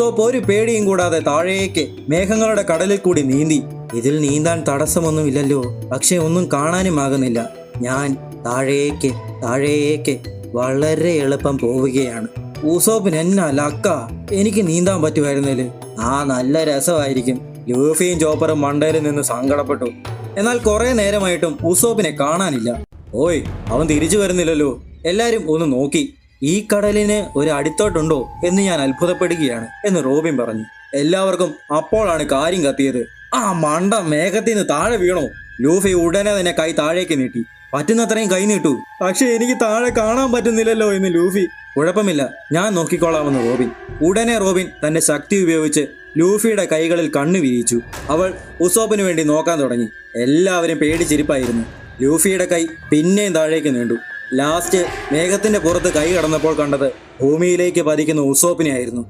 Usopp ഒരു പേടിയും കൂടാതെ താഴേക്ക് മേഘങ്ങളുടെ കടലിൽ കൂടി നീന്തി. ഇതിൽ നീന്താൻ തടസ്സമൊന്നുമില്ലല്ലോ. പക്ഷെ ഒന്നും കാണാനും ആകുന്നില്ല. ഞാൻ താഴേക്ക് താഴേക്ക് വളരെ എളുപ്പം പോവുകയാണ്. ഉസോപ്പിന് എന്നാ ലക്ക? എനിക്ക് നീന്താൻ പറ്റുമായിരുന്നില്ല ആ നല്ല രസമായിരിക്കും. ലൂഫിയും ചോപ്പറും മണ്ടയിൽ നിന്ന് സങ്കടപ്പെട്ടു. എന്നാൽ കുറെ നേരമായിട്ടും ഉസോപ്പിനെ കാണാനില്ല. ഓയ് അവൻ തിരിച്ചു വരുന്നില്ലല്ലോ. എല്ലാരും ഒന്ന് നോക്കി. ഈ കടലിന് ഒരു അടിത്തോട്ടുണ്ടോ എന്ന് ഞാൻ അത്ഭുതപ്പെടുകയാണ് എന്ന് റോബിൻ പറഞ്ഞു. എല്ലാവർക്കും അപ്പോഴാണ് കാര്യം കത്തിയത്. ആ മണ്ട മേഘത്തിൽ നിന്ന് താഴെ വീണോ. ലൂഫി ഉടനെ തന്നെ കൈ താഴേക്ക് നീട്ടി. പറ്റുന്നത്രയും കൈ നീട്ടു. പക്ഷെ എനിക്ക് താഴെ കാണാൻ പറ്റുന്നില്ലല്ലോ എന്ന് ലൂഫി. കുഴപ്പമില്ല ഞാൻ നോക്കിക്കോളാമെന്ന് റോബിൻ. ഉടനെ റോബിൻ തന്റെ ശക്തി ഉപയോഗിച്ച് ലൂഫിയുടെ കൈകളിൽ കണ്ണു വിരിയിച്ചു. അവൾ ഉസോപ്പിന് വേണ്ടി നോക്കാൻ തുടങ്ങി. എല്ലാവരും പേടിച്ചിരിപ്പായിരുന്നു. ലൂഫിയുടെ കൈ പിന്നെയും താഴേക്ക് നീണ്ടു. ലാസ്റ്റ് മേഘത്തിന്റെ പുറത്ത് കൈ കടന്നപ്പോൾ കണ്ടത് ഭൂമിയിലേക്ക് പതിക്കുന്ന ഉസോപ്പിനെ ആയിരുന്നു